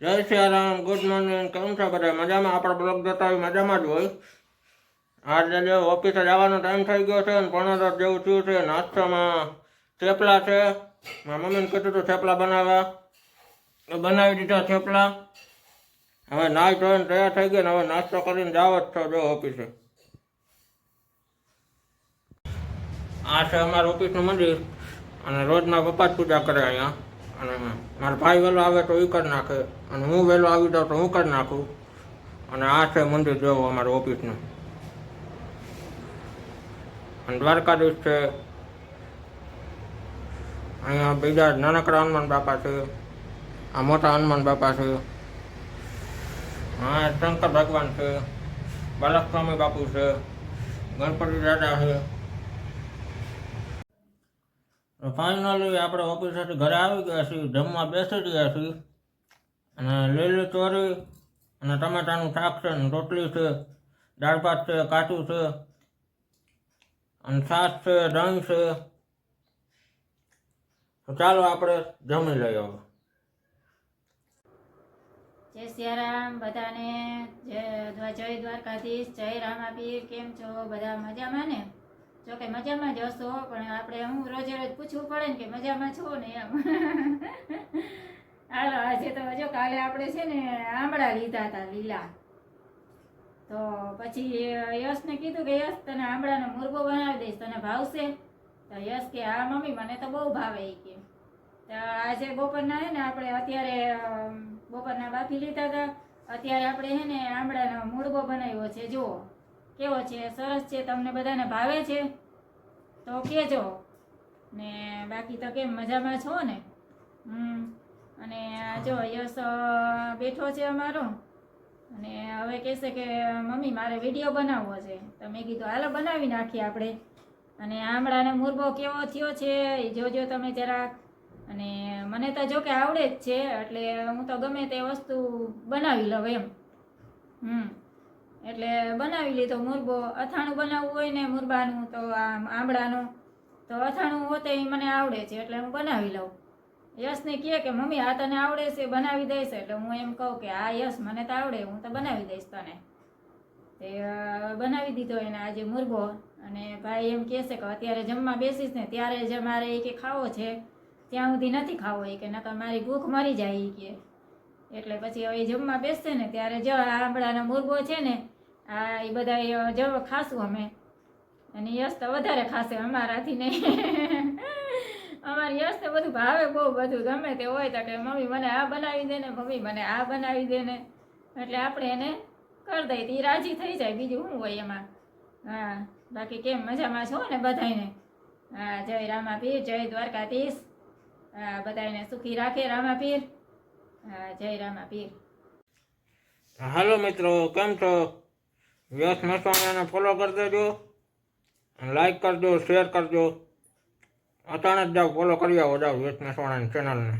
જય Siyaram good morning. કેમ છો બધા? મજામાં? આપણે બ્લોગ જોતા હોય મજામાં જ હોય. આજે જે ઓફિસે જવાનો ટાઈમ થઈ ગયો છે અને પોણા જેવું થયું છે. નાસ્તામાં થેપલા છે. મારા મમ્મીને કીધું હતું થેપલા બનાવવા એ બનાવી દીધા થેપલા. હવે નાઈ ધોઈને તૈયાર થઈ ગયા ને હવે નાસ્તો કરીને જાવ જ છો જો ઓફિસે. આ છે અમારું ઓફિસનું મંદિર. અને રોજના પપ્પા પૂજા કરે અહીંયા. અને મારો ભાઈ વહેલો આવે તો એ કરી નાખે. અને હું વહેલો આવી જાઉં તો હું કરી નાખું. અને આ છે મંદિર જેવું અમારું ઓફિસનું. અને દ્વારકાધીશ છે. અહીંયા બીજા નાનકડા હનુમાન બાપા છે. આ મોટા હનુમાન બાપા છે. હા શંકર ભગવાન છે. બાલકસ્વામી બાપુ છે. ગણપતિ દાદા છે. ફાઇનલી આપણે ઓફિસેથી ઘરે આવી ગયા છીએ, જમવા બેસી ગયા છીએ. અને લીલી ચોરી, અને ટમેટાનું શાક છે ને રોટલી છે, દાળ ભાત છે કાચું છે, અને છાશ છે, દહીં છે. તો ચાલો આપણે જમી લઈએ હવે. જય સિયારામ બધાને, જય જય દ્વારકાધીશ, જય રામાપીર, કેમ છો? બધા મજામાં ને? જો કે મજામાં જ હશો, પણ આપણે હું રોજે રોજ પૂછવું પડે ને કે મજામાં છો ને એમ. હાલો, આજે તો જો કાલે આપણે છે ને આંબળા લીધા હતા લીલા. તો પછી યશને કીધું કે, યશ, તને આંબળાનો મુરબો બનાવી દઈશ, તને ભાવશે? તો યશ કે, હા, મમ્મી, મને તો બહુ ભાવે એ કે. તો આજે બપોરના હે ને આપણે અત્યારે બપોરના બાફી લીધા હતા. અત્યારે આપણે હે ને આમળાનો મુરબો બનાવ્યો છે, જુઓ. કેવો છે? સરસ છે, તમને બધાને ભાવે છે? તો કહેજો ને બાકી તો કેમ, મજામાં છો ને? હમ. અને જો યશ બેઠો છે અમારો. અને હવે કહેશે કે, મમ્મી, મારે વીડિયો બનાવવો છે. તો મેં કીધું, હાલો, બનાવી નાખીએ આપણે. અને આમળાને મુરબો કેવો થયો છે, એ જોજો તમે જરાક. અને મને તો જો કે આવડે જ છે, એટલે હું તો ગમે તે વસ્તુ બનાવી લઉં એમ. હમ. એટલે બનાવી લીધો મુરબો. અથાણું બનાવવું હોય ને મુરબાનું, તો આમ આંબળાનું તો અથાણું હોતે એ મને આવડે છે, એટલે હું બનાવી લઉં. યશને કહે કે, મમ્મી, આ તને આવડે છે, બનાવી દઈશ. એટલે હું એમ કહું કે આ યશ, મને તો આવડે, હું તો બનાવી દઈશ તને. તે બનાવી દીધો એને આજે મુરબો. અને ભાઈ એમ કહેશે કે, અત્યારે જમવા બેસીશ ને, ત્યારે જ મારે એ કે ખાવો છે. ત્યાં સુધી નથી ખાવો એ કે, નકર મારી ભૂખ મરી જાય એ કે. એટલે પછી હવે જમવા બેસશે ને, ત્યારે જ આંબળાનો મુરબો છે ને આ એ બધા જો ખાશું અમે. અને યશ તો વધારે ખાશે અમારાથી નહીં અમારી યશ તો બધું ભાવે, બહુ બધું. ગમે તે હોય તો કે, મમ્મી, મને આ બનાવી દે ને, મમ્મી, મને આ બનાવી દે ને. એટલે આપણે એને કરી દઈએ તો એ રાજી થઈ જાય. બીજું શું હોય એમાં? હા, બાકી કેમ મજામાં છો ને બધાયને? હા, જય રામાપીર, જય દ્વારકાધીશ. હા, બધાયને સુખી રાખે રામાપીર. હા, જય રામાપીર. હાલો મિત્રો, કેમ છો? વ્યસ્ત મસવાણાને ફોલો કરી દેજો લાઈક કરજો શેર કરજો. અચાનક જાઓ ફોલો કરી આવો જાઓ વ્યસ્ત મસવાણાની ચેનલને